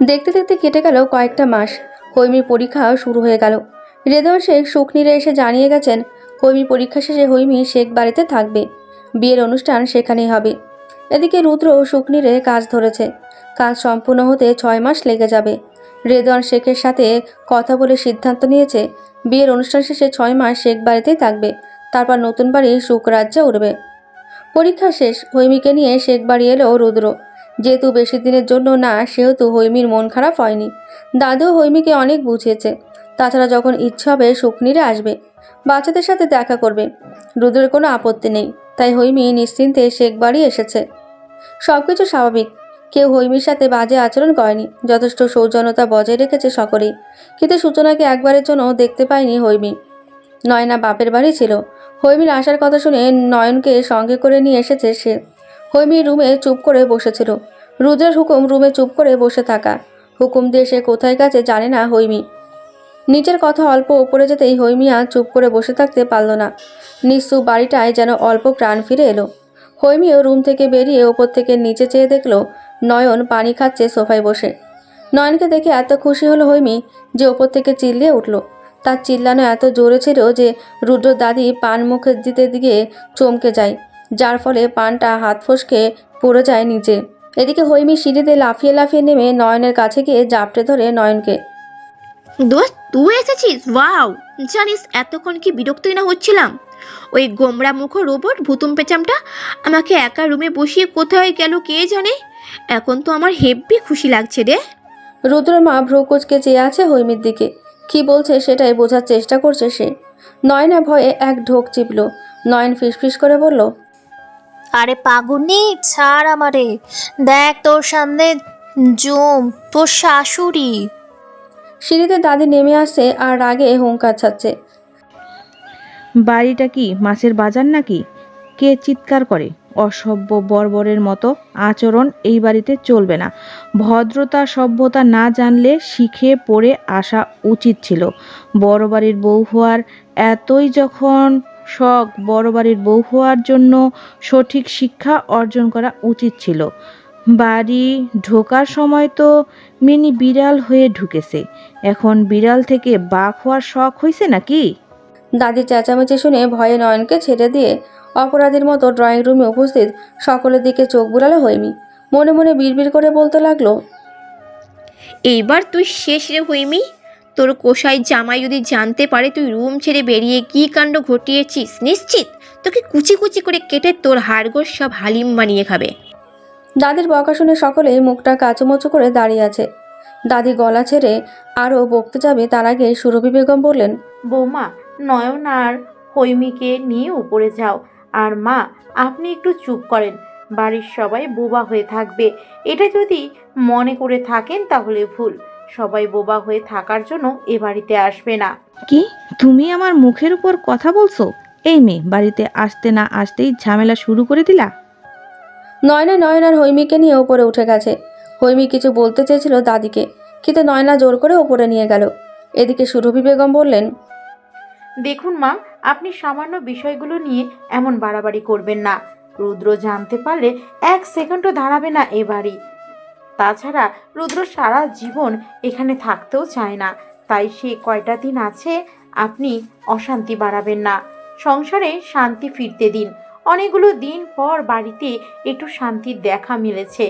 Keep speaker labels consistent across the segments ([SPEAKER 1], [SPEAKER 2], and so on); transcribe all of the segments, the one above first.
[SPEAKER 1] দেখতে দেখতে কেটে গেল কয়েকটা মাস। হৈমির পরীক্ষা শুরু হয়ে গেল। রেদওয়ান শেখ সুখনিরে এসে জানিয়ে গেছেন, হৈমির পরীক্ষা শেষে হৈমি শেখ বাড়িতে থাকবে। বিয়ের অনুষ্ঠান সেখানেই হবে। এদিকে রুদ্র সুখনিরে কাজ ধরেছে। কাজ সম্পূর্ণ হতে ছয় মাস লেগে যাবে। রেদওয়ান শেখের সাথে কথা বলে সিদ্ধান্ত নিয়েছে, বিয়ের অনুষ্ঠান শেষে ছয় মাস শেখ বাড়িতেই থাকবে। তারপর নতুন বাড়ি সুখ রাজ্যে উঠবে। পরীক্ষা শেষ। হৈমিকে নিয়ে শেখ বাড়ি এলো রুদ্র। যেহেতু বেশি দিনের জন্য না, সেহেতু হৈমির মন খারাপ হয়নি। দাদু হৈমিকে অনেক বুঝিয়েছে। তাছাড়া যখন ইচ্ছে হবে সুখনিরে আসবে, বাচ্চাদের সাথে দেখা করবে। রুদ্রের কোনো আপত্তি নেই, তাই হৈমি নিশ্চিন্তে শেখ বাড়ি এসেছে। সব কিছু স্বাভাবিক। কেউ হৈমির সাথে বাজে আচরণ করেনি। যথেষ্ট সৌজন্যতা বজায় রেখেছে সকলেই। কিন্তু সূচনাকে একবারের জন্য দেখতে পায়নি হৈমি। নয়না বাপের বাড়ি ছিল। হৈমির আসার কথা শুনে নয়নকে সঙ্গে করে নিয়ে এসেছে সে। হৈমি রুমে চুপ করে বসেছিল। রুদ্রের হুকুম রুমে চুপ করে বসে থাকা। হুকুম দিয়ে সে কোথায় গেছে জানে না হৈমি। নিচের কথা অল্প ওপরে যেতেই হৈমিয়া চুপ করে বসে থাকতে পারল না। নিঃসু বাড়িটায় যেন অল্প প্রাণ ফিরে এলো। হৈমিও রুম থেকে বেরিয়ে ওপর থেকে নিচে চেয়ে দেখল নয়ন পানি খাচ্ছে সোফায় বসে। নয়নকে দেখে এত খুশি হলো হৈমি যে ওপর থেকে চিল্লিয়ে উঠল। তার চিল্লানো এত জোরে ছিল যে রুদ্র দাদি পান মুখে দিতে গিয়ে চমকে যায়। যার ফলে পানটা হাত ফসকে পড়ে যায় নিচে। এদিকে হৈমি সিঁড়িতে লাফিয়ে লাফিয়ে নেমে নয়নের কাছে গিয়ে জাপটে ধরে নয়নকে।
[SPEAKER 2] দোস্ত তুই এসেছিস? ওয়াও! জানিস এতক্ষণ কি বিরক্তই না হচ্ছিলাম? ওই গোমরা মুখ রোবট ভুতুম পেচামটা আমাকে একা রুমে বসিয়ে কোথায় গেল কে জানে? এখন তো আমার হেব্বি খুশি লাগছে রে।
[SPEAKER 1] রুদ্র মা ভ্রুকুচকে চেয়ে আছে হৈমির দিকে। কি বলছে সেটাই বোঝার চেষ্টা করছে সে। নয়না ভয়ে এক ঢোক চিপল। নয়ন ফিসফিস করে বলল
[SPEAKER 3] আরে পাগুনি ছাড় আমারে। দেখ তোর সামনে জম তোর শাশুড়ি।
[SPEAKER 1] সিঁড়িতে দাদি নেমে আসছে আর রাগে হুঙ্কার ছাড়ছে।
[SPEAKER 4] বাড়িটা কি মাছের বাজার নাকি? কে চিৎকার করে? অসভ্য বর্বরের মতো আচরণ এই বাড়িতে চলবে না। ভদ্রতা সভ্যতা না জানলে শিখে পড়ে আসা উচিত ছিল। বড় বাড়ির বউ হওয়ার এতই যখন শখ বড় বাড়ির বউ হওয়ার জন্য সঠিক শিক্ষা অর্জন করা উচিত ছিল। বাড়ি ঢোকার সময় তো মিনি বিড়াল হয়ে ঢুকেছে। এখন বিড়াল থেকে বাঘ হওয়ার শখ হয়েছে নাকি?
[SPEAKER 1] দাদি চেঁচামেচি শুনে ভয়ে নয়নকে ছেড়ে দিয়ে অপরাধীর মতো ড্রয়িং রুমে উপস্থিত সকলের দিকে চোখ বুলালো হইমি মনে মনে বিড়বিড় করে বলতে লাগল
[SPEAKER 2] এইবার তুই শেষ রে হইমি তোর কোষাই জামাই যদি জানতে পারে তুই রুম ছেড়ে বেরিয়ে কী কাণ্ড ঘটিয়েছিস নিশ্চিত? তোকে কুচি কুচি করে কেটে তোর হাড়গোড় সব হালিম বানিয়ে খাবে।
[SPEAKER 1] দাদির বকা শুনে সকলেই মুখটা কাচুমচু করে দাঁড়িয়ে আছে। দাদি গলা ছেড়ে আরও বকতে যাবে তার আগে সুরভি বেগম বললেন
[SPEAKER 5] বৌমা নয়ন আর হৈমিকে নিয়ে উপরে যাও। আর মা আপনি একটু চুপ করেন। বাড়ির সবাই বোবা হয়ে থাকবে। এটা যদি মনে করে থাকেন তাহলে ভুল। সবাই বোবা হয়ে থাকার জন্য এ বাড়িতে আসবে না।
[SPEAKER 4] কি? তুমি আমার মুখের উপর কথা বলছো? এই মেয়ে বাড়িতে আসতে না আসতেই ঝামেলা শুরু করে দিলা?
[SPEAKER 1] নয়না নয়নার হৈমিকে নিয়ে ওপরে উঠে গেছে। হৈমি কিছু বলতে চেয়েছিল দাদিকে কিন্তু নয়না জোর করে ওপরে নিয়ে গেল। এদিকে সুরভি বেগম বললেন
[SPEAKER 5] দেখুন মা আপনি সামান্য বিষয়গুলো নিয়ে এমন বাড়াবাড়ি করবেন না। রুদ্র জানতে পারলে এক সেকেন্ডও দাঁড়াবে না এ বাড়ি। তাছাড়া রুদ্র সারা জীবন এখানে থাকতেও চায় না। তাই সে কয়টা দিন আছে আপনি অশান্তি বাড়াবেন না। সংসারে শান্তি ফিরতে দিন। অনেকগুলো দিন পর বাড়িতে একটু শান্তির দেখা মিলেছে।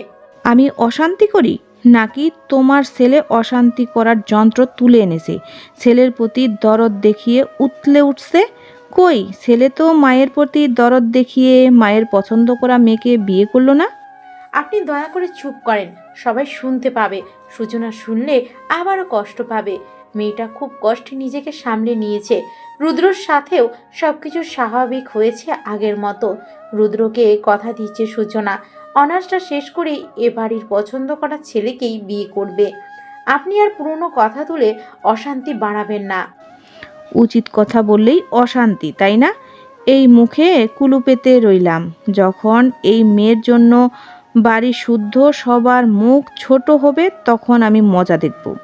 [SPEAKER 4] আমি অশান্তি করি? নাকি তোমার ছেলে অশান্তি করার যন্ত্র তুলে এনেছে? ছেলের প্রতি দরদ দেখিয়ে উতলে উঠছে? কই? ছেলে তো মায়ের প্রতি দরদ দেখিয়ে মায়ের পছন্দ করা মেয়েকে বিয়ে করল না?
[SPEAKER 5] আপনি দয়া করে চুপ করেন। সবাই শুনতে পাবে। সূচনা শুনলে আবারও কষ্ট পাবে। মেয়েটা খুব কষ্টে নিজেকে সামলে নিয়েছে। রুদ্রর সাথেও সব কিছু স্বাভাবিক হয়েছে আগের মতো। রুদ্রকে কথা দিচ্ছে সূচনা অনার্সটা শেষ করে এ বাড়ির পছন্দ করা ছেলেকেই বিয়ে করবে। আপনি আর পুরনো কথা তুলে অশান্তি বাড়াবেন না।
[SPEAKER 4] উচিত কথা বললেই অশান্তি, তাই না? এই মুখে কুলু পেতে রইলাম। যখন এই মেয়ের জন্য বাড়ি শুদ্ধ সবার মুখ ছোট হবে তখন আমি মজা দেখব।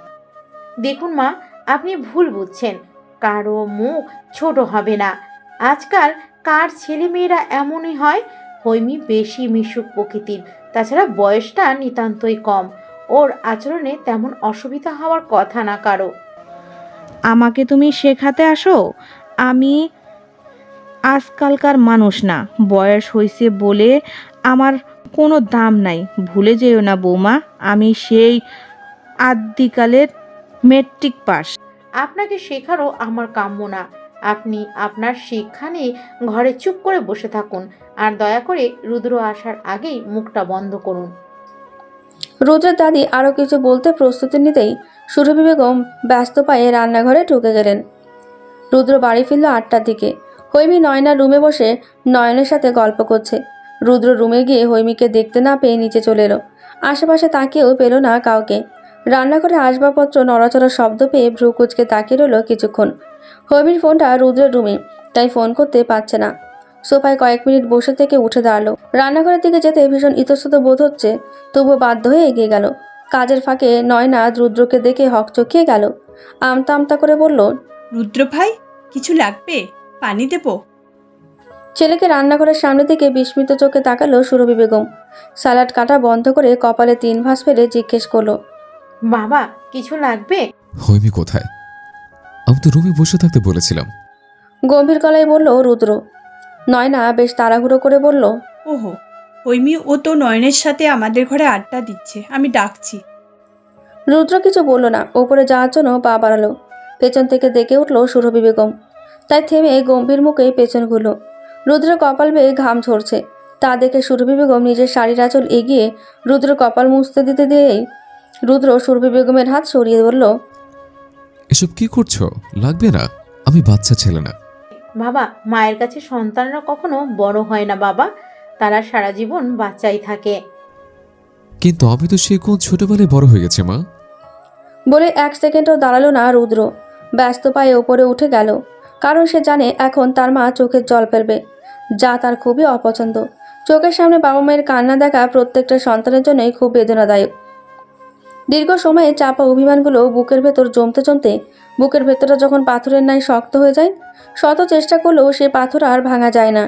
[SPEAKER 5] দেখুন মা আপনি ভুল বুঝছেন। কারও মুখ ছোট হবে না। আজকাল কার ছেলে মেয়েরা এমনই হয়? হৈমি বেশি মিশুক প্রকৃতির তাছাড়া বয়সটা নিতান্তই কম। ওর আচরণে তেমন অসুবিধা হওয়ার কথা না কারও।
[SPEAKER 4] আমাকে তুমি শেখাতে আসো? আমি আজকালকার মানুষ না। বয়স হয়েছে বলে আমার কোনো দাম নাই। ভুলে যেও না বৌমা আমি সেই আদ্যিকালের মেট্রিক পাস।
[SPEAKER 5] আপনাকে শেখারও আমার কাম্য না। আপনি আপনার শিক্ষা নিয়ে ঘরে চুপ করে বসে থাকুন আর দয়া করে রুদ্র আসার আগেই মুখটা বন্ধ করুন।
[SPEAKER 1] রুদ্রের দাদি আরও কিছু বলতে প্রস্তুতি নিতেই সুরভি বেগম ব্যস্ত পায়ে রান্নাঘরে ঢুকে গেলেন। রুদ্র বাড়ি ফিরল আটটার দিকে। হৈমি নয়নার রুমে বসে নয়নের সাথে গল্প করছে। রুদ্র রুমে গিয়ে হৈমিকে দেখতে না পেয়ে নিচে চলে এলো। আশেপাশে তাকিয়েও পেল না কাউকে। রান্নাঘরে আসবাবপত্র নড়াচড়ার শব্দ পেয়ে ভ্রু কুচকে তাকিয়ে রইল কিছুক্ষণ। হৈমির ফোনটা রুদ্রের রুমে, তাই ফোন করতে পারছে না। সোফায় কয়েক মিনিট বসে থেকে উঠে দাঁড়াল। রান্নাঘরের দিকে যেতে ভীষণ ইতস্তত বোধ হচ্ছে, তবুও বাধ্য হয়ে এগিয়ে গেল। কাজের ফাঁকে নয়না রুদ্রকে দেখে হকচকিয়ে গেল। আমতা আমতা করে বলল
[SPEAKER 6] রুদ্র ভাই কিছু লাগবে? পানি দেবো।
[SPEAKER 1] ছেলেকে রান্নাঘরের সামনে থেকে বিস্মিত চোখে তাকালো সুরভি বেগম। সালাড কাটা বন্ধ করে কপালে তিন ভাঁজ ফেলে জিজ্ঞেস করল
[SPEAKER 5] বাবা কিছু লাগবে?
[SPEAKER 7] হৈমি কোথায়? আমি তো রুমে বসে থাকতে বলেছিলাম।
[SPEAKER 1] গম্ভীর গলায় বলল রুদ্র। নয়না বেশ তাড়াহুড়ো করে বলল
[SPEAKER 6] ওহো হৈমি ও তো নয়নের সাথে আমাদের ঘরে আড্ডা দিচ্ছে আমি ডাকছি।
[SPEAKER 1] রুদ্র কিছু বলল না ওপরে যাওয়ার জন্য পা বাড়ালো। পেছন থেকে দেখে উঠল সুরভি বেগম। তাই থেমে গম্ভীর মুখে পেছন ঘুরল। রুদ্র কপাল বেয়ে ঘাম ঝরছে। তা দেখে সুরভি বেগম নিজের শাড়ির আঁচল এগিয়ে রুদ্র কপাল মুছতে দিতে দিয়েই রুদ্র সুরভি বেগমের হাত সরিয়ে বলল
[SPEAKER 7] এসব কি করছ? লাগবে না। আমি বাচ্চা ছেলে না।
[SPEAKER 5] বাবা মায়ের কাছে সন্তানরা কখনো বড় হয় না বাবা। তারা সারা জীবন বাচ্চাই থাকে।
[SPEAKER 7] কিন্তু আমি তো সেই কোন ছোটবেলায় বড় হয়ে গেছে মা।
[SPEAKER 1] বলে এক সেকেন্ডও দাঁড়াল না রুদ্র। ব্যস্ত পায়ে ওপরে উঠে গেল। কারণ সে জানে এখন তার মা চোখের জল ফেলবে। যা তার খুবই অপছন্দ। চোখের সামনে বাবা মায়ের কান্না দেখা প্রত্যেকটা সন্তানের জন্যই খুব বেদনাদায়ক। দীর্ঘ সময়ে চাপা অভিমানগুলো বুকের ভেতর জমতে জমতে, বুকের ভেতরটা যখন পাথরের ন্যায় শক্ত হয়ে যায়, শত চেষ্টা করলেও সে পাথর আর ভাঙা যায় না।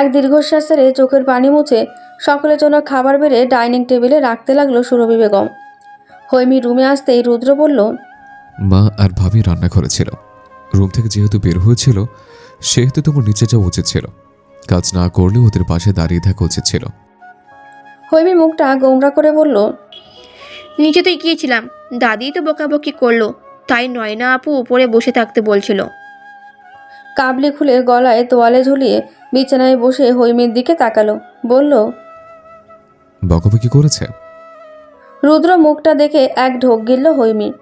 [SPEAKER 1] এক দীর্ঘশ্বাস ছেড়ে চোখের পানি মুছে সকলের জন্য খাবার বেড়ে ডাইনিং টেবিলে রাখতে লাগল সুরভি বেগম। হৈমি রুমে আসতেই রুদ্র বলল,
[SPEAKER 7] মা আর ভাবি রান্না করেছিল রুম থেকে যেহেতু বের হয়েছিল, সেহেতু তোমার নিচে যাওয়া উচিত ছিল। কাজ না করলেও ওদের পাশে দাঁড়িয়ে থাকা উচিত ছিল।
[SPEAKER 1] হৈমি মুখটা গোমরা করে বলল
[SPEAKER 2] নিচে তো গিয়েছিলাম। দাদি তো বকাবকি করল। তাই নয়না আপু উপরে বসে থাকতে বলছিল।
[SPEAKER 1] কাবলি খুলে গলায় তোয়ালে ঝুলিয়ে বিছানায় বসে হৈমির দিকে তাকালো। বলল
[SPEAKER 7] বকাবকি করেছে?
[SPEAKER 1] রুদ্র মুখটা দেখে এক ঢোক গিলল হৈমি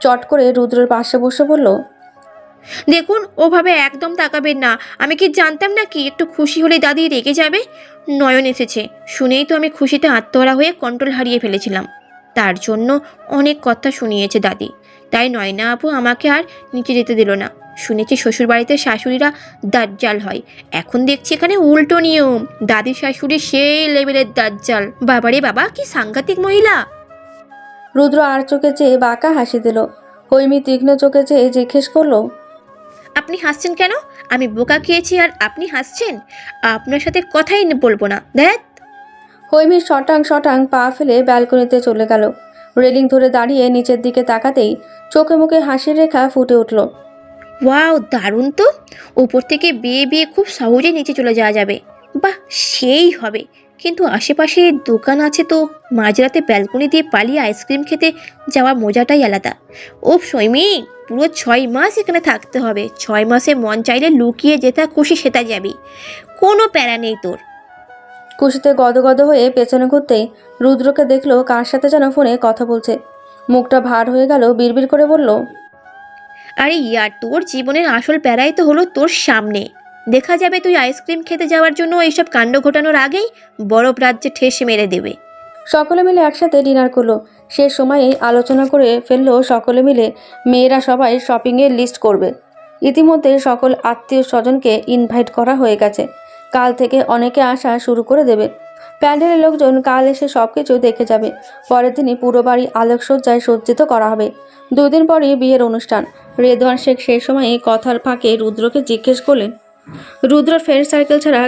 [SPEAKER 1] চট করে রুদ্রের পাশে বসে বলল
[SPEAKER 2] দেখুন, ওভাবে একদম তাকাবেন না। আমি কি জানতাম না কি একটু খুশি হলে দাদি রেগে যাবে? নয়ন এসেছে। শুনেই তো আমি খুশিতে আত্মহারা হয়ে কন্ট্রোল হারিয়ে ফেলেছিলাম। তার জন্য অনেক কথা শুনিয়েছে দাদি। তাই নয়না আপু আমাকে আর নিচে যেতে দিল না। শুনেছি শ্বশুরবাড়িতে শাশুড়িরা দাজ্জাল হয়। এখন দেখছি এখানে উল্টো নিয়ম। দাদি শাশুড়ি সেই লেভেলের দাজ্জাল। বাবারে বাবা, কি সাংঘাতিক মহিলা!
[SPEAKER 1] রুদ্র আর চোখে চেয়ে বাঁকা হাসি দিল। হৈমি তীক্ষ্ণ চোখে চেয়ে জিজ্ঞেস করল
[SPEAKER 2] আপনি হাসছেন কেন? আমি বোকা খেয়েছি আর আপনি হাসছেন? আপনার সাথে কথাই বলব না। দেখ
[SPEAKER 1] হৈমি শটাং শটাং পা ফেলে ব্যালকনিতে চলে গেল। রেলিং ধরে দাঁড়িয়ে নিচের দিকে তাকাতেই চোখে মুখে হাসির রেখা ফুটে উঠল।
[SPEAKER 2] ওয়াও দারুণ তো! উপর থেকে বিয়ে বিয়ে খুব সহজে নিচে চলে যাওয়া যাবে। বাহ সেই হবে। কিন্তু আশেপাশে দোকান আছে তো মাঝরাতে ব্যালকনি দিয়ে পালিয়ে আইসক্রিম খেতে যাওয়ার মজাটাই আলাদা। ও সৈমি পুরো ছয় মাস এখানে থাকতে হবে। ছয় মাসে মন চাইলে লুকিয়ে যেটা খুশি সেটা যাবি। কোনো প্যারা নেই তোর।
[SPEAKER 1] খুশিতে গদগদ হয়ে পেছনে ঘুরতেই রুদ্রকে দেখল কার সাথে যেন ফোনে কথা বলছে। মুখটা ভার হয়ে গেল বিড়বিড় করে বলল
[SPEAKER 2] আরে ইয়ার তোর জীবনের আসল প্যারাই তো হলো তোর সামনে। দেখা যাবে তুই আইসক্রিম খেতে যাওয়ার জন্য এইসব কাণ্ড ঘটানোর আগেই বরফ রাজ্যে ঠেসে মেরে দেবে।
[SPEAKER 1] সকলে মিলে একসাথে ডিনার করল। সে সময়েই আলোচনা করে ফেলল সকলে মিলে মেয়েরা সবাই শপিংয়ের লিস্ট করবে। ইতিমধ্যে সকল আত্মীয় স্বজনকে ইনভাইট করা হয়ে গেছে। কাল থেকে অনেকে আসা শুরু করে দেবে। প্যান্ডেলের লোকজন কাল এসে সব কিছু দেখে যাবে। পরের দিনই পুরো বাড়ি আলোকসজ্জায় সজ্জিত করা হবে। দুদিন পরই বিয়ের অনুষ্ঠান। রেদওয়ান শেখ সেই সময়ে কথার ফাঁকে রুদ্রকে জিজ্ঞেস করলেন রুদ্র ফ্রেন্ড সার্কেল ছাড়া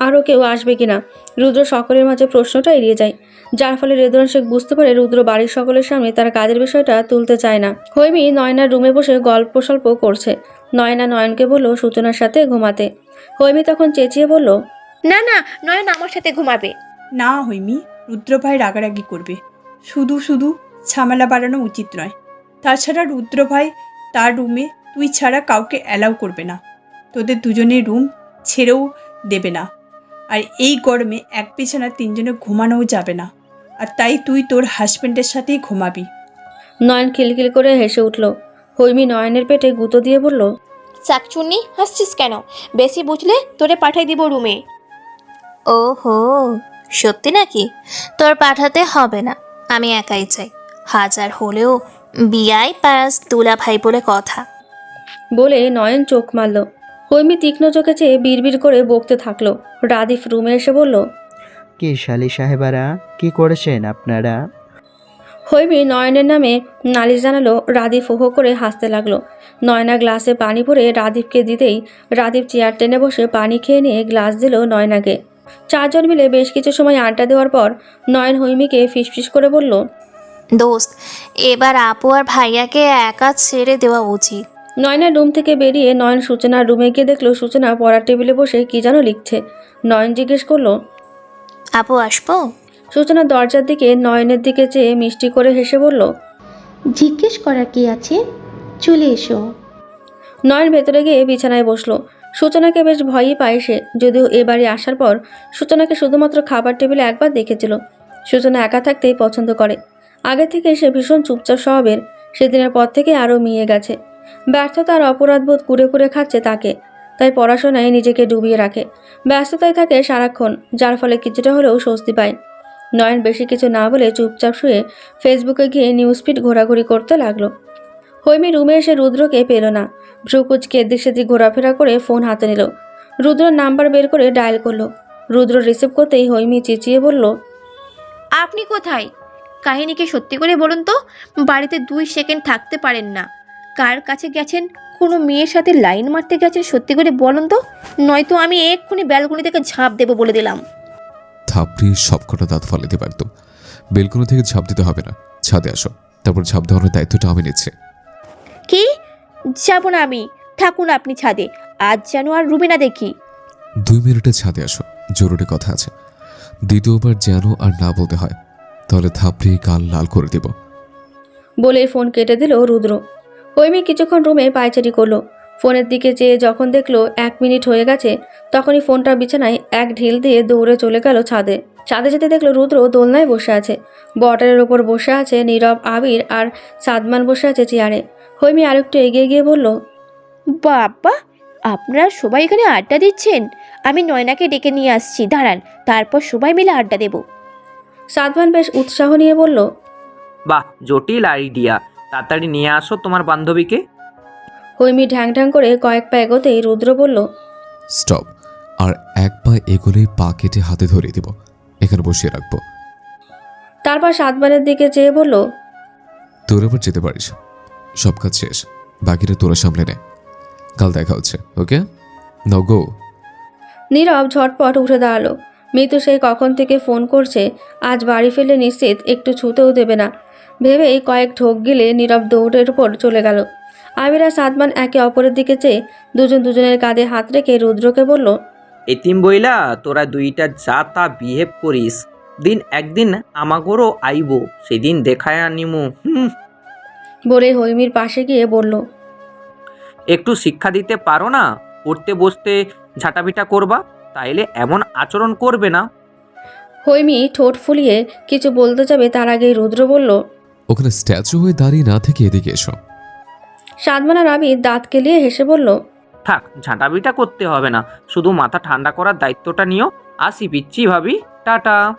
[SPEAKER 1] আরও কেউ আসবে কি না রুদ্র সকলের মাঝে প্রশ্নটা এড়িয়ে যায়। যার ফলে রেদন শেখ বুঝতে পারে রুদ্র বাড়ির সকলের সামনে তার কাজের বিষয়টা তুলতে চায় না। হৈমি নয়নার রুমে বসে গল্প সল্প করছে। নয়না নয়নকে বলল সূচনার সাথে ঘুমাতে। হৈমি তখন চেঁচিয়ে বলল
[SPEAKER 2] না না নয়ন আমার সাথে ঘুমাবে।
[SPEAKER 6] না হৈমি রুদ্র ভাই রাগারাগি করবে। শুধু শুধু ঝামেলা বাড়ানো উচিত নয়। তাছাড়া রুদ্র ভাই তার রুমে তুই ছাড়া কাউকে অ্যালাউ করবে না। তোদের দুজনের রুম ছেড়েও দেবে না। আর এই গরমে এক বিছানা তিনজনে ঘুমানোও যাবে না। আর তাই তুই তোর হাজব্যান্ডের সাথেই ঘুমাবি।
[SPEAKER 1] নয়ন খিলখিল করে হেসে উঠল। হৈমি নয়নের পেটে গুঁতো দিয়ে বলল
[SPEAKER 2] চাকচুন্নি হাসছিস কেন? বেশি বুঝলে তোরে পাঠাই দিব রুমে।
[SPEAKER 3] ওহো সত্যি নাকি? তোর পাঠাতে হবে না। আমি একাই চাই। হাজার হলেও বিয়াই পাস দুলা ভাই বলে কথা।
[SPEAKER 1] বলে নয়ন চোখ মারল। হৈমি তীক্ষ্ণ চোখে চেয়ে বিড়বিড় করে বকতে থাকল। রাদিফ রুমে এসে বলল
[SPEAKER 8] কি শালি সাহেবারা কি করেছেন আপনারা?
[SPEAKER 1] হৈমি নয়নের নামে নালিশ জানালো রাদীপ হো হো করে হাসতে লাগল। নয়না গ্লাসে পানি ভরে রাদীপকে দিতেই রাদীপ চেয়ার টেনে বসে পানি খেয়ে নিয়ে গ্লাস দিল নয়নাকে। চারজন মিলে বেশ কিছু সময় আড্ডা দেওয়ার পর নয়ন হৈমিকে ফিসফিস করে বলল
[SPEAKER 3] দোস্ত এবার আপু আর ভাইয়াকে একা ছেড়ে দেওয়া উচিত।
[SPEAKER 1] নয়নার রুম থেকে বেরিয়ে নয়ন সূচনার রুমে গিয়ে দেখল সূচনা পড়ার টেবিলে বসে কি যেন লিখছে। নয়ন জিজ্ঞেস করল
[SPEAKER 3] আপু আসব?
[SPEAKER 1] সূচনা দরজার দিকে নয়নের দিকে চেয়ে মিষ্টি করে হেসে বলল
[SPEAKER 9] জিজ্ঞেস করার কি আছে? চলে এসো।
[SPEAKER 1] নয়ন ভেতরে গিয়ে বিছানায় বসল। সূচনাকে বেশ ভয়ই পায় সে। যদিও এ বাড়ি আসার পর সূচনাকে শুধুমাত্র খাবার টেবিলে একবার দেখেছিল। সূচনা একা থাকতেই পছন্দ করে। আগে থেকে সে ভীষণ চুপচাপ স্বভাবের। সেদিনের পর থেকে আরও মিয়ে গেছে। ব্যর্থতা আর অপরাধবোধ কুড়ে কুড়ে খাচ্ছে তাকে। তাই পড়াশোনায় নিজেকে ডুবিয়ে রাখে। ব্যস্ততায় থাকে সারাক্ষণ, যার ফলে কিছুটা হলেও স্বস্তি পায়। নয়ন বেশি কিছু না বলে চুপচাপ শুয়ে ফেসবুকে গিয়ে নিউজ ফিড ঘোরাঘুরি করতে লাগল। হৈমি রুমে এসে রুদ্রকে পেল না। ভ্রুকুচকে এদিক সেদিক ঘোরাফেরা করে ফোন হাতে নিল। রুদ্রর নাম্বার বের করে ডায়াল করল। রুদ্র রিসিভ করতেই হৈমি চেঁচিয়ে বলল,
[SPEAKER 2] আপনি কোথায়? কাহিনীকে সত্যি করে বলুন তো। বাড়িতে দুই সেকেন্ড থাকতে পারেন না। কার কাছে গেছেন? কোনো মেয়ের সাথে লাইন মারতে গেছেন? সত্যি করে বলুন তো। নয়তো আমি এক্ষুনি ব্যালকনি থেকে ঝাঁপ দেবো বলে দিলাম।
[SPEAKER 7] থাপড়ি সবকটা দাঁত ফলে দেবো একদম। বেলকুনি থেকে ঝাঁপ দিতে হবে না। ছাদে আসো। তারপর ঝাঁপ দেওয়ানোর দায়িত্বটা আমি নিচ্ছি।
[SPEAKER 2] কি? যাব না আমি। থাকুন আপনি ছাদে। আজ যেন আর রুমে না দেখি।
[SPEAKER 7] দুই মিনিটে ছাদে আসো। জরুরি কথা আছে। দ্বিতীয়বার যেন আর না বলতে হয় তাহলে থাপড়ি গাল লাল করে দেব।
[SPEAKER 1] বলে ফোন কেটে দিল রুদ্র। হৈমি কিছুক্ষণ রুমে পায়চারি করল। ফোনের দিকে চেয়ে যখন দেখল এক মিনিট হয়ে গেছে তখনই ফোনটা বিছানায় এক ঢিল দিয়ে দৌড়ে চলে গেল ছাদে। ছাদে যেতে দেখল রুদ্র দোলনায় বসে আছে। বটারের ওপর বসে আছে নীরব আবির আর সাদমান বসে আছে চেয়ারে। হৈমি আরেকটু এগিয়ে গিয়ে বলল
[SPEAKER 2] বাবা আপনারা সবাই এখানে আড্ডা দিচ্ছেন। আমি নয়নাকে ডেকে নিয়ে আসছি দাঁড়ান তারপর সবাই মিলে আড্ডা দেবো।
[SPEAKER 1] সাদমান বেশ উৎসাহ নিয়ে বলল
[SPEAKER 10] বাহ জটিল আইডিয়া তাড়াতাড়ি নিয়ে আসো তোমার বান্ধবীকে।
[SPEAKER 1] হৈমি ঢ্যাং ঢ্যাং করে কয়েক পা এগোতেই রুদ্র বলল
[SPEAKER 7] স্টপ আর এক পা এগোলেই পা কেটে হাতে ধরিয়ে দিব। এখানে বসিয়ে রাখব।
[SPEAKER 1] তারপর সাদমানের দিকে চেয়ে বলল
[SPEAKER 7] তোর এবার যেতে পারিস। সব কাজ শেষ বাকিটা তোরা সামলে নে। কাল দেখা হচ্ছে ওকে? নাও গো।
[SPEAKER 1] নীরব ঝটপট উঠে দাঁড়াল। মৃত্যু সেই কখন থেকে ফোন করছে আজ বাড়ি ফেলে নিশ্চিত একটু ছুতেও দেবে না। ভেবেই কয়েক ঢোক গিলে নীরব দৌড়ের উপর চলে গেল। আর সাদমান একে অপরের দিকে চেয়ে দুজন দুজনের কাঁধে হাত রেখে রুদ্রকে বলল
[SPEAKER 10] এতিম বইলা তোরা দুইটা যা তা বিহেভ করিস দিন একদিন আমাগরও আইব সেদিন দেখায় আনিমু। হুম।
[SPEAKER 1] বলে হৈমির পাশে গিয়ে বলল
[SPEAKER 10] একটু শিক্ষা দিতে পারো না? পড়তে বসতে ঝাঁটাপিটা করবা তাইলে এমন আচরণ করবে না।
[SPEAKER 1] হৈমি ঠোঁট ফুলিয়ে কিছু বলতে যাবে তার আগেই রুদ্র বলল
[SPEAKER 7] ওখানে স্ট্যাচু হয়ে দাঁড়িয়ে না থেকে এদিকে এসো।
[SPEAKER 1] সাদমান আবির দাঁত কেলিয়ে হেসে বলল
[SPEAKER 10] থাক ঝাঁটাপিটা করতে হবে না। শুধু মাথা ঠান্ডা করার দায়িত্বটা নিও। আসি পিচ্ছি ভাবি। টাটা।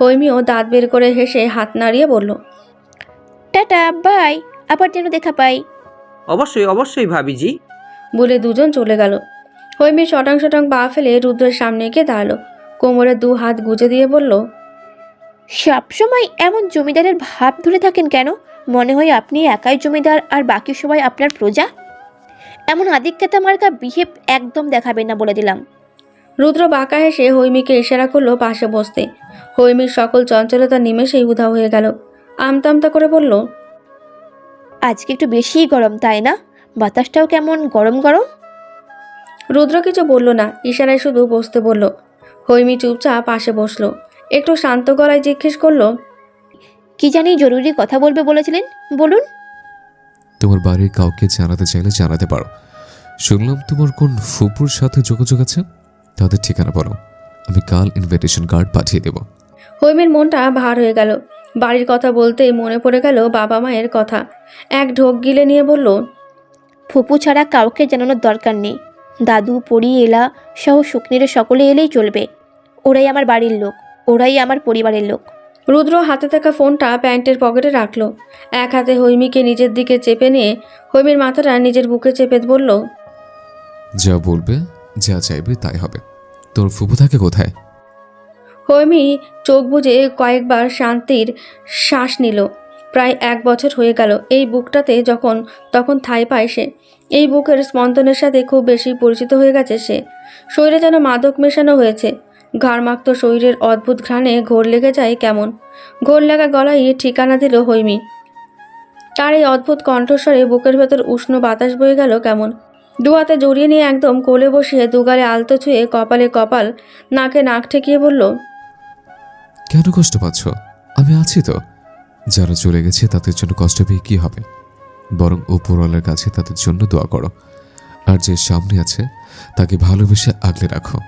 [SPEAKER 1] হৈমিও দাঁত বের করে হেসে হাত নাড়িয়ে বলল
[SPEAKER 2] টাটা বাই। আবার যেন দেখা পাই।
[SPEAKER 10] অবশ্যই অবশ্যই ভাবিজি।
[SPEAKER 1] বলে দুজন চলে গেল। হৈমি শটাং শটাং পা ফেলে রুদ্রের সামনে গিয়ে দাঁড়াল। কোমরে দু হাত গুজে দিয়ে বলল
[SPEAKER 2] সবসময় এমন জমিদারের ভাব ধরে থাকেন কেন? মনে হয় আপনি একাই জমিদার আর বাকি সবাই আপনার প্রজা? এমন আদিক্যতা মার্কা বিহেভ একদম দেখাবেন না বলে দিলাম।
[SPEAKER 1] রুদ্র বাঁকা হেসে হৈমিকে ইশারা করল পাশে বসতে। হৈমির সকল চঞ্চলতা নিমেষেই উধাও হয়ে গেল। আমতা আমতা করে বলল
[SPEAKER 2] আজকে একটু বেশিই গরম তাই না? বাতাসটাও কেমন গরম গরম?
[SPEAKER 1] রুদ্র কিছু বলল না ইশারায় শুধু বসতে বলল। হৈমি চুপচাপ পাশে বসল। একটু শান্ত গলায় জিজ্ঞেস করল
[SPEAKER 2] কি জানি জরুরি কথা বলবে বলেছিলেন বলুন।
[SPEAKER 7] তোমার বাড়ির কাউকে জানাতে চাইলে জানাতে পারো। শুনলাম তোমার কোন ফুপুর সাথে যোগাযোগ আছে? তাদের ঠিকানা বলো। আমি কাল ইনভিটেশন কার্ড পাঠিয়ে দেব।
[SPEAKER 1] হৈমির মনটা ভার হয়ে গেল। বাড়ির কথা বলতেই মনে পড়ে গেল বাবা মায়ের কথা। এক ঢোক গিলে নিয়ে বলল
[SPEAKER 2] ফুপু ছাড়া কাউকে জানানোর দরকার নেই। দাদু পরি এলা সহ শুকনিরে সকলে এলেই চলবে। ওরাই আমার বাড়ির লোক। ওরাই আমার পরিবারের লোক।
[SPEAKER 1] রুদ্র হাতে থাকা ফোনটা প্যান্টের পকেটে রাখল। এক হাতে হৈমিকে নিজের দিকে চেপে নিয়ে হৈমির মাথাটা নিজের বুকে চেপে বলল
[SPEAKER 7] যা বলবে যা চাইবে তাই হবে। তোর ফুপু থাকে কোথায়?
[SPEAKER 1] হৈমি চোখ বুজে কয়েকবার শান্তির শ্বাস নিল। প্রায় এক বছর হয়ে গেল এই বুকটাতে যখন তখন থাই পায় সে। এই বুকের স্পন্দনের সাথে খুব বেশি পরিচিত হয়ে গেছে সে। শরীরে যেন মাদক মেশানো হয়েছে। ঘাড়মাক্ত শরীরের অদ্ভুত ঘ্রাণে ঘোর লেগে যায় কেমন। ঘোর লাগা গলায় ঠিকানা দিল হৈমি। তার এই অদ্ভুত কণ্ঠস্বরে বুকের ভেতর উষ্ণ বাতাস বয়ে গেল কেমন। দু হাতে জড়িয়ে নিয়ে একদম কোলে বসিয়ে দুগালে আলতো ছুঁয়ে কপালে কপাল, নাকে নাক ঠেকিয়ে বলল,
[SPEAKER 7] কেন কষ্ট পাচ্ছ? আমি আছি তো। যারা চলে গেছে তাদের জন্য কষ্ট পেয়ে কি হবে? বরং উপরওয়ালার কাছে তাদের জন্য দোয়া করো। আর যে সামনে আছে, তাকে ভালোবেসে আগলে রাখো।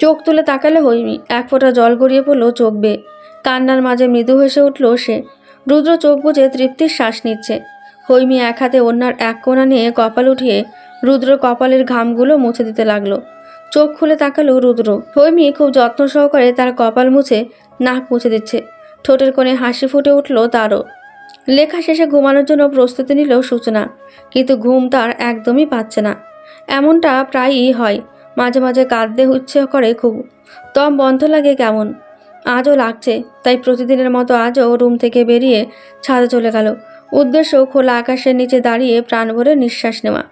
[SPEAKER 1] চোখ তুলে তাকালে হৈমি এক ফোঁটা জল গড়িয়ে পড়ল চোখ বেয়ে কান্নার মাঝে মৃদু হেসে উঠল সে। রুদ্র চোখ বুজে তৃপ্তির শ্বাস নিচ্ছে। হৈমি এক হাতে অন্যার এক কোণা নিয়ে কপাল উঠিয়ে রুদ্র কপালের ঘামগুলো মুছে দিতে লাগল। চোখ খুলে তাকালো রুদ্র। হৈমি খুব যত্ন সহকারে তার কপাল মুছে নাক মুছে দিচ্ছে। ঠোঁটের কোণে হাসি ফুটে উঠল তারও। লেখা শেষে ঘুমানোর জন্য প্রস্তুতি নিল সূচনা কিন্তু ঘুম তার একদমই পাচ্ছে না। এমনটা প্রায়ই হয়। মাঝে মাঝে কাঁদতে ইচ্ছে করে খুব। দম বন্ধ লাগে কেমন? আজও লাগছে, তাই প্রতিদিনের মতো আজও রুম থেকে বেরিয়ে ছাদে চলে গেল। উদ্দেশ্য খোলা আকাশের নিচে দাঁড়িয়ে প্রাণ ভরে নিঃশ্বাস নেওয়া।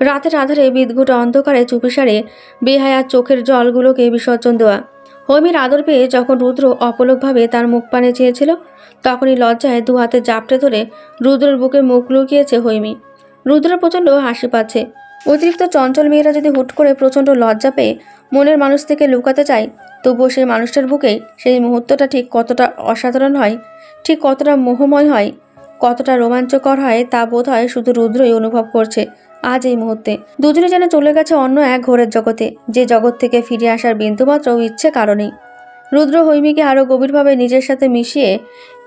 [SPEAKER 1] রাতের আধারে বিদঘুট অন্ধকারে চুপিসারে বেহায়া চোখের জলগুলোকে বিসর্জন দেওয়া। হৈমির আদর পেয়ে যখন রুদ্র অপলকভাবে তার মুখ পানে চেয়েছিল, তখনই লজ্জায় দু হাতে জাপটে ধরে রুদ্রের বুকে মুখ লুকিয়েছে হৈমি। রুদ্র প্রচণ্ড হাসি পাচ্ছে। অতিরিক্ত চঞ্চল মেয়েরা যদি হুট করে প্রচণ্ড লজ্জা পেয়ে মনের মানুষ থেকে লুকাতে চায়, তবুও সেই মানুষটার বুকেই সেই মুহূর্তটা ঠিক কতটা অসাধারণ হয়, ঠিক কতটা মোহময় হয়, কতটা রোমাঞ্চকর হয় তা বোধ হয় শুধু রুদ্রই অনুভব করছে আজ এই মুহূর্তে। দুজনে যেন চলে গেছে অন্য এক ঘোরের জগতে, যে জগৎ থেকে ফিরে আসার বিন্দুমাত্র ইচ্ছে কারণেই। রুদ্র হৈমিকে আরও গভীরভাবে নিজের সাথে মিশিয়ে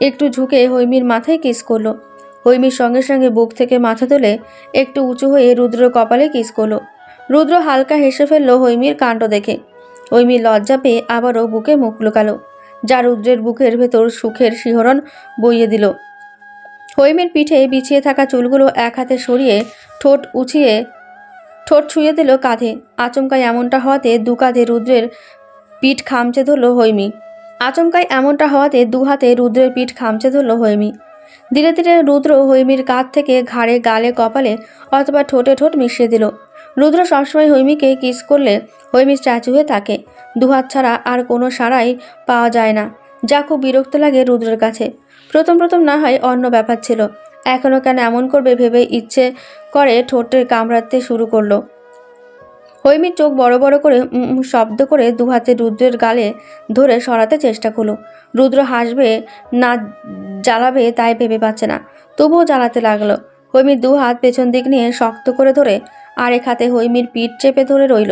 [SPEAKER 1] একটু ঝুঁকে হৈমির মাথায় কিস করল। হৈমির সঙ্গে সঙ্গে বুক থেকে মাথা তুলে একটু উঁচু হয়ে রুদ্র কপালে কিস করল। রুদ্র হালকা হেসে ফেলল হৈমির কাণ্ড দেখে। হৈমির লজ্জা পেয়ে আবারও বুকে মুখ লুকালো, যা রুদ্রের বুকের ভেতর সুখের শিহরণ বইয়ে দিল। হৈমির পিঠে বিছিয়ে থাকা চুলগুলো এক হাতে সরিয়ে ঠোঁট উছিয়ে ঠোঁট ছুঁয়ে দিল কাঁধে। আচমকায় এমনটা হওয়াতে দু কাঁধে রুদ্রের পিঠ খামচে ধরল হৈমি। আচমকায় এমনটা হওয়াতে দু হাতে রুদ্রের পিঠ খামচে ধরল হৈমি। ধীরে ধীরে রুদ্র হৈমির কাঁধ থেকে ঘাড়ে, গালে, কপালে অথবা ঠোঁটে ঠোঁট মিশিয়ে দিল। রুদ্র সবসময় হৈমিকে কিস করলে হৈমি স্ট্যাচু হয়ে থাকে। দুহাত ছাড়া আর কোনো সাড়াই পাওয়া যায় না। যা খুব বিরক্ত লাগে রুদ্রের কাছে। প্রথম প্রথম না হয় অন্য ব্যাপার ছিল। এখনও কেন এমন করবে ভেবে ইচ্ছে করে ঠোঁটে কামড়াতে শুরু করল। হৈমির চোখ বড় বড় করে শব্দ করে দুহাতে রুদ্রের গালে ধরে সরাতে চেষ্টা করল। রুদ্র হাসবে, না জ্বালাবে তাই ভেবে পাচ্ছে না। তবুও জ্বালাতে লাগল। হৈমির দু হাত পেছন দিক নিয়ে শক্ত করে ধরে আরেক হাতে হৈমির পিঠ চেপে ধরে রইল।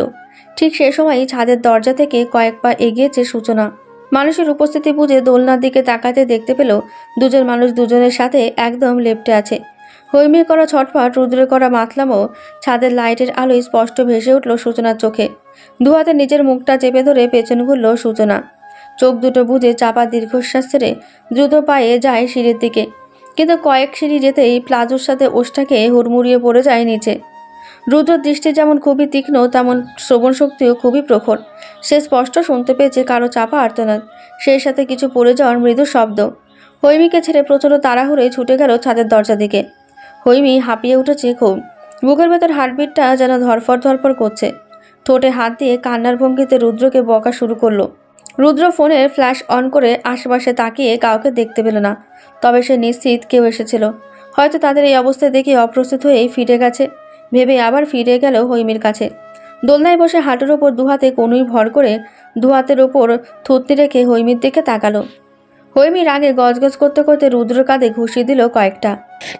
[SPEAKER 1] ঠিক সে সময়ই ছাদের দরজা থেকে কয়েক পা এগিয়েছে সূচনা। মানুষের উপস্থিতি বুঝে দোলনার দিকে তাকাতে দেখতে পেল, দুজন মানুষ দুজনের সাথে একদম লেপ্টে আছে। হৈমির করা ছটফট, রুদ্রের করা মাতলামও ছাদের লাইটের আলোয় স্পষ্ট ভেসে উঠল সূচনার চোখে। দুহাতে নিজের মুখটা চেপে ধরে পেছন ঘুরল সূচনা। চোখ দুটো বুঝে চাপা দীর্ঘশ্বাস ছেড়ে দ্রুত পায়ে যায় সিঁড়ির দিকে। কিন্তু কয়েক সিঁড়ি যেতেই প্লাজোর সাথে ওষ্ঠাকে হুড়মুড়িয়ে পড়ে যায় নিচে। রুদ্র দৃষ্টি যেমন খুবই তীক্ষ্ণ, তেমন শ্রবণ শক্তিও খুবই প্রখর। সে স্পষ্ট শুনতে পেয়েছে কারও চাপা আর্তনাদ, সেই সাথে কিছু পড়ে যাওয়ার মৃদু শব্দ। হৈমিকে ছেড়ে প্রচণ্ড তাড়াহুড়ে ছুটে গেল ছাদের দরজা দিকে। হৈমি হাঁপিয়ে উঠেছে খুব। বুকের ভেতর হার্টবিটটা যেন ধরফর ধরফর করছে। ঠোঁটে হাত দিয়ে কান্নার ভঙ্গিতে রুদ্রকে বকা শুরু করল। রুদ্র ফোনের ফ্ল্যাশ অন করে আশেপাশে তাকিয়ে কাউকে দেখতে পেল না। তবে সে নিশ্চিত কেউ এসেছিল। হয়তো তাদের এই অবস্থায় দেখে অপ্রস্তুত হয়েই ফিরে গেছে। ভেবে আবার ফিরে গেল হৈমির কাছে। দোলনায় বসে হাঁটুর ওপর দুহাতে কনুই ভর করে দুহাতের ওপর থুতনি রেখে হৈমির দিকে তাকালো। হৈমি রাগে গজগজ করতে করতে রুদ্র কাঁধে ঘুষি দিল কয়েকটা।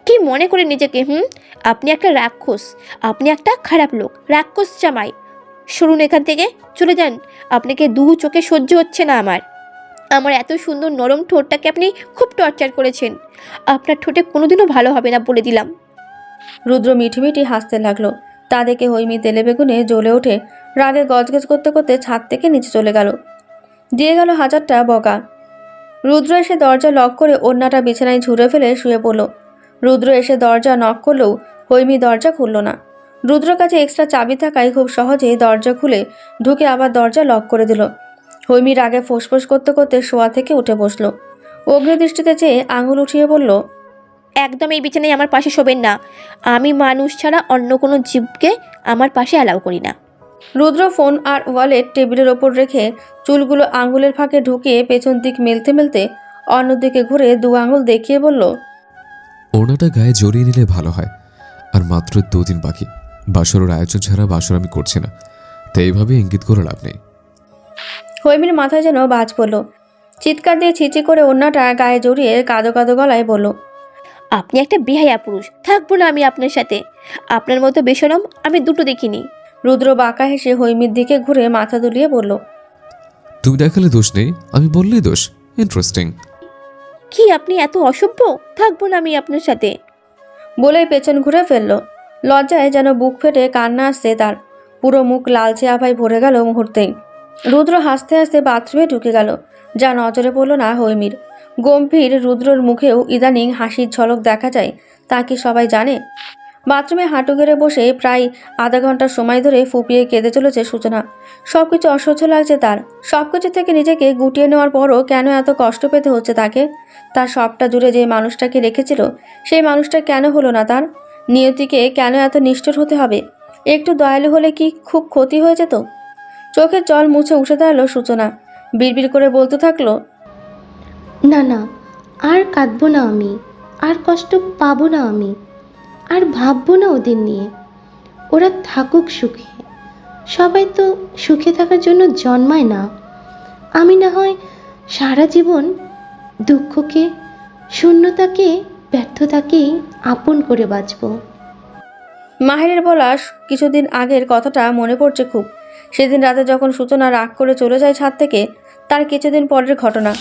[SPEAKER 2] কি মনে করে নিজেকে হুম? আপনি একটা রাক্ষস আপনি একটা খারাপ লোক রাক্ষস জামাই। সরুন এখান থেকে চলে যান। আপনাকে দু চোখে সহ্য হচ্ছে না আমার। আমার এত সুন্দর নরম ঠোঁটটাকে আপনি খুব টর্চার করেছেন। আপনার ঠোঁটে কোনোদিনও ভালো হবে না বলে দিলাম।
[SPEAKER 1] রুদ্র মিঠিমিঠি হাসতে লাগল। তা দেখে হৈমি তেলে বেগুনে জ্বলে ওঠে। রাগে গজগজ করতে করতে ছাদ থেকে নিচে চলে গেল। দিয়ে গেল হাজারটা বকা রুদ্র এসে দরজা লক করে অন্যটা বিছানায় ঝুড়ে ফেলে শুয়ে পড়ল। রুদ্র এসে দরজা নক করলেও হৈমি দরজা খুলল না। রুদ্র কাছে এক্সট্রা চাবি থাকায় খুব সহজেই দরজা খুলে ঢুকে আবার দরজা লক করে দিল। হৈমি রাগে ফোঁসফোঁস করতে করতে শোয়া থেকে উঠে বসল। অগ্নিদৃষ্টিতে চেয়ে আঙুল উঠিয়ে বলল,
[SPEAKER 2] একদম এই বিছানায় আমার পাশে শোবেন না। আমি মানুষ ছাড়া অন্য কোনো জীবকে আমার পাশে অ্যালাউ করি না।
[SPEAKER 1] রুদ্র ফোন আর ওয়ালেট টেবিলের ওপর রেখে চুলগুলো আঙুলের ফাঁকে ঢুকিয়ে পেছন দিক মেলতে মেলতে অন্যদিকে ঘুরে দু আঙুল দেখিয়ে বলল
[SPEAKER 7] ওড়নাটা গায়ে জড়িয়ে নিলে ভালো হয়। আর মাত্র দুদিন বাকি। বাসরের আয়োজন ছাড়া বাসর আমি করছি না। তাই এইভাবে ইঙ্গিত করে লাভ নেই।
[SPEAKER 1] হৈমির মাথায় যেন বাজ পড়ল। চিৎকার দিয়ে ছিচি করে অন্যটা গায়ে জড়িয়ে কাদো কাদো গলায় বলল
[SPEAKER 2] আপনি একটা বেহায়া পুরুষ থাকব না আমি আপনার সাথে। আপনার মতো বেসরম আমি দুটো দেখিনি।
[SPEAKER 1] রুদ্র বাঁকা হেসে হৈমির দিকে ঘুরে মাথা দুলিয়ে বলল
[SPEAKER 7] তুমি দেখালে দোষ নেই আমি বললেই দোষ। ইন্টারেস্টিং
[SPEAKER 2] কি আপনি এত অসভ্য? থাকব না আমি আপনার সাথে।
[SPEAKER 1] বলেই পেছন ঘুরে ফেলল। লজ্জায় যেন বুক ফেটে কান্না আসছে তার। পুরো মুখ লালচে আভায় ভরে গেল মুহূর্তেই। রুদ্র হাসতে হাসতে বাথরুমে ঢুকে গেল যা নজরে পড়ল না হৈমির। গম্ভীর রুদ্রর মুখেও ইদানিং হাসির ঝলক দেখা যায় তা কি সবাই জানে? বাথরুমে হাঁটু গেড়ে বসে প্রায় আধা ঘণ্টা সময় ধরে ফুপিয়ে কেঁদে চলেছে সূচনা। সব কিছু অসহ্য লাগছে তার। সব কিছু থেকে নিজেকে গুটিয়ে নেওয়ার পরও কেন এত কষ্ট পেতে হচ্ছে তাকে? তার সবটা জুড়ে যে মানুষটাকে রেখেছিল, সেই মানুষটা কেন হলো না তার? নিয়তিকে কেন এত নিষ্ঠুর হতে হবে? একটু দয়ালু হলে কি খুব ক্ষতি হয়ে যেত? চোখের জল মুছে উঠে দাঁড়াল সূচনা। বিড়বিড় করে বলতে থাকল,
[SPEAKER 9] না না, আর কাঁদবো না আমি। আর কষ্ট পাবো না আমি। আর ভাববো না ওদের নিয়ে। ওরা থাকুক সুখে। সবাই তো সুখে থাকার জন্য জন্মায় না। আমি না হয় সারা জীবন দুঃখকে, শূন্যতাকে ব্যর্থতাকেই আপন করে বাঁচবো।
[SPEAKER 1] মাহিরের বলা কিছুদিন আগের কথাটা মনে পড়ছে খুব। সেদিন রাতে যখন সূচনা রাগ করে চলে যায় ছাদ থেকে, তার কিছুদিন পরের ঘটনা।